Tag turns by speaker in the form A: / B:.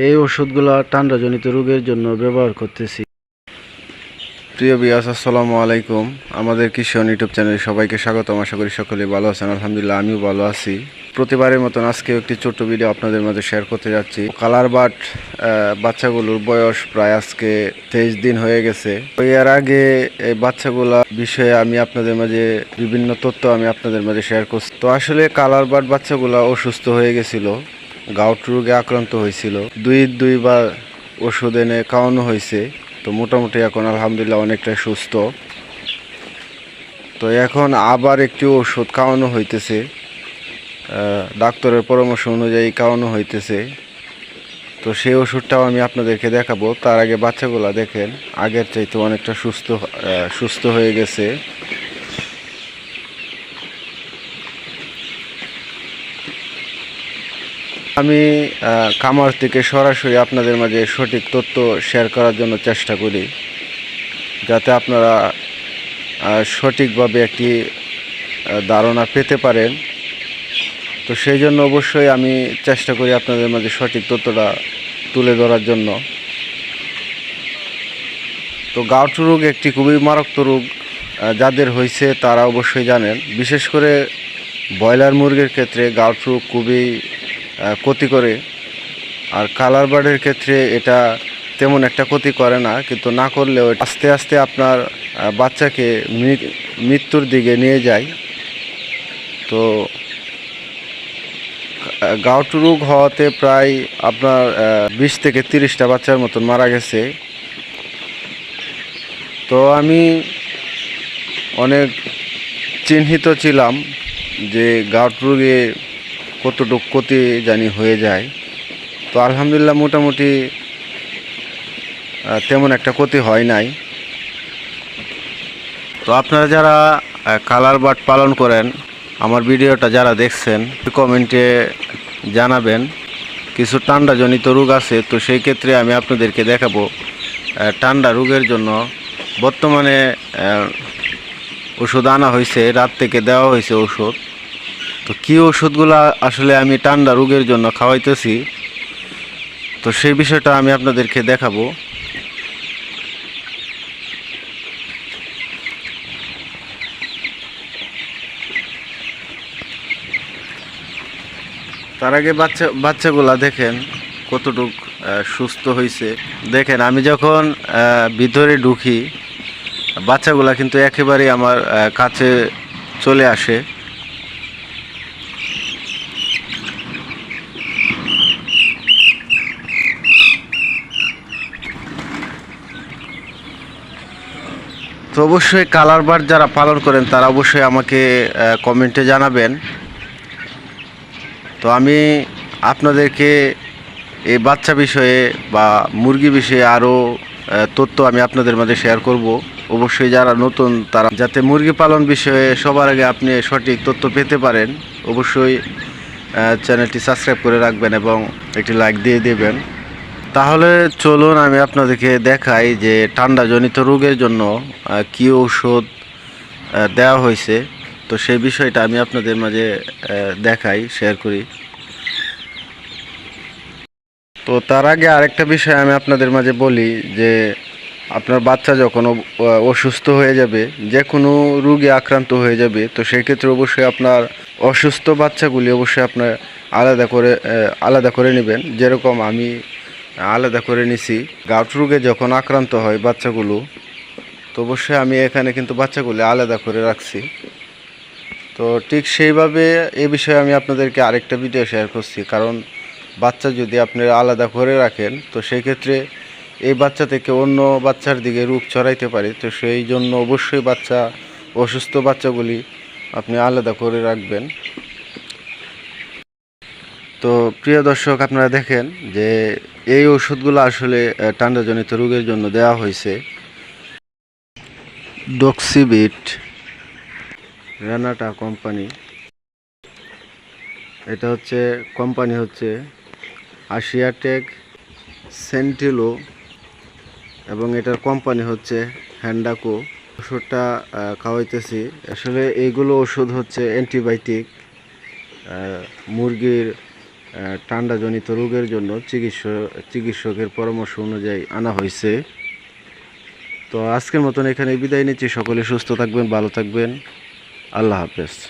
A: এই ওষুধগুলো ঠান্ডাজনিত রোগের জন্য ব্যবহার করতেছি। প্রিয় বিয়াস আসসালামু আলাইকুম। আমাদের কৃষণ ইউটিউব চ্যানেলে সবাইকে স্বাগতম। আশা করি সকলে ভালো আছেন। আলহামদুলিল্লাহ, আমিও ভালো আছি। প্রতিবারের মতন আজকেও একটি ছোট্ট ভিডিও আপনাদের মাঝে শেয়ার করতে যাচ্ছি। কালার বাট বাচ্চাগুলোর বয়স প্রায় আজকে তেইশ দিন হয়ে গেছে। এর আগে এই বাচ্চাগুলা বিষয়ে আমি আপনাদের মাঝে, বিভিন্ন তথ্য আমি আপনাদের মাঝে শেয়ার করছি। তো আসলে কালার বাট বাচ্চাগুলা অসুস্থ হয়ে গেছিল। গাউট রোগে আক্রান্ত হয়েছিল। দুই, দুইবার ওষুধ এনে খাওয়ানো হয়েছে। তো মোটামুটি এখন আলহামদুলিল্লাহ অনেকটা সুস্থ। তো এখন আবার একটি ওষুধ খাওয়ানো হইতেছে। ডাক্তারের পরামর্শ অনুযায়ী খাওয়ানো হইতেছে। তো সেই ওষুধটাও আমি আপনাদেরকে দেখাবো। তার আগে বাচ্চাগুলা দেখেন, আগের চাইতে অনেকটা সুস্থ সুস্থ হয়ে গেছে। আমি খামার থেকে সরাসরি আপনাদের মাঝে সঠিক তথ্য শেয়ার করার জন্য চেষ্টা করি, যাতে আপনারা সঠিকভাবে একটি ধারণা পেতে পারেন। তো সেই জন্য অবশ্যই আমি চেষ্টা করি আপনাদের মাঝে সঠিক তথ্যটা তুলে ধরার জন্য। তো গাউট রোগ একটি খুবই মারাত্মক রোগ যাদের হয়েছে তারা অবশ্যই জানেন। বিশেষ করে ব্রয়লার মুরগির ক্ষেত্রে গাউট রোগ খুবই ক্ষতি করে। আর কালার বার্ডের ক্ষেত্রে এটা তেমন একটা ক্ষতি করে না, কিন্তু না করলেও আস্তে আস্তে আপনার বাচ্চাকে মৃত্যুর দিকে নিয়ে যায়। তো গাউট রোগ হওয়াতে প্রায় আপনার বিশ থেকে তিরিশটা বাচ্চার মতন মারা গেছে। তো আমি অনেক চিহ্নিত ছিলাম যে গাউট রোগে কতটুকু ক্ষতি জানি হয়ে যায়। তো আলহামদুলিল্লাহ মোটামুটি তেমন একটা ক্ষতি হয় নাই। তো আপনারা যারা কালার বাট পালন করেন, আমার ভিডিওটা যারা দেখছেন, কমেন্টে জানাবেন। কিছু ঠান্ডাজনিত রোগ আছে, তো সেই ক্ষেত্রে আমি আপনাদেরকে দেখাবো ঠান্ডা রোগের জন্য বর্তমানে ওষুধ আনা হয়েছে, রাত থেকে দেওয়া হয়েছে ওষুধ। তো কী ওষুধগুলো আসলে আমি ঠান্ডা রোগের জন্য খাওয়াইতেছি? তো সেই বিষয়টা আমি আপনাদেরকে দেখাবো। তার আগে বাচ্চা, বাচ্চাগুলা দেখেন কতটুক সুস্থ হয়েছে দেখেন, আমি যখন ভিতরে ঢুকি, বাচ্চাগুলা কিন্তু একেবারেই আমার কাছে চলে আসে। তো অবশ্যই কালার বার যারা পালন করেন, তারা অবশ্যই আমাকে কমেন্টে জানাবেন। তো আমি আপনাদেরকে এই বাচ্চা বিষয়ে বা মুরগি বিষয়ে আরও তথ্য আমি আপনাদের মাঝে শেয়ার করব। অবশ্যই যারা নতুন, তারা যাতে মুরগি পালন বিষয়ে সবার আগে আপনি সঠিক তথ্য পেতে পারেন, অবশ্যই চ্যানেলটি সাবস্ক্রাইব করে রাখবেন এবং একটি লাইক দিয়ে দেবেন। তাহলে চলুন আমি আপনাদেরকে দেখাই যে ঠান্ডাজনিত রোগের জন্য কী ঔষধ দেওয়া হয়েছে। তো সেই বিষয়টা আমি আপনাদের মাঝে দেখাই শেয়ার করি। তো তার আগে আরেকটা বিষয় আমি আপনাদের মাঝে বলি যে, আপনার বাচ্চা যখন অসুস্থ হয়ে যাবে, যে কোনো রোগে আক্রান্ত হয়ে যাবে, তো সেক্ষেত্রে অবশ্যই আপনার অসুস্থ বাচ্চাগুলি অবশ্যই আপনার আলাদা করে আলাদা করে নেবেন। যেরকম আমি আলাদা করে নিছি। গাউট রোগে যখন আক্রান্ত হয় বাচ্চাগুলো তো অবশ্যই আমি এখানে কিন্তু বাচ্চাগুলি আলাদা করে রাখছি। তো ঠিক সেইভাবে এ বিষয়ে আমি আপনাদেরকে আরেকটা ভিডিও শেয়ার করছি। কারণ বাচ্চা যদি আপনারা আলাদা করে রাখেন, তো সেই ক্ষেত্রে এই বাচ্চা থেকে অন্য বাচ্চার দিকে রোগ ছড়াইতে পারে। তো সেই জন্য অবশ্যই বাচ্চা, অসুস্থ বাচ্চাগুলি আপনি আলাদা করে রাখবেন। তো প্রিয় দর্শক, আপনারা দেখেন যে এই ওষুধগুলো আসলে ঠান্ডাজনিত রোগের জন্য দেওয়া হয়েছে। ডক্সিবিট রানাটা কোম্পানি এটা হচ্ছে কোম্পানি হচ্ছে আশিয়াটেক সেন্টিলো এবং এটার কোম্পানি হচ্ছে হ্যান্ডাকো ওষুধটা খাওয়াইতেছি। আসলে এইগুলো ওষুধ হচ্ছে অ্যান্টিবায়োটিক মুরগির ঠান্ডাজনিত রোগের জন্য চিকিৎসা, চিকিৎসকের পরামর্শ অনুযায়ী আনা হয়েছে। তো আজকের মতন এখানে বিদায় নিচ্ছি। সকলে সুস্থ থাকবেন, ভালো থাকবেন। আল্লাহ হাফেজ।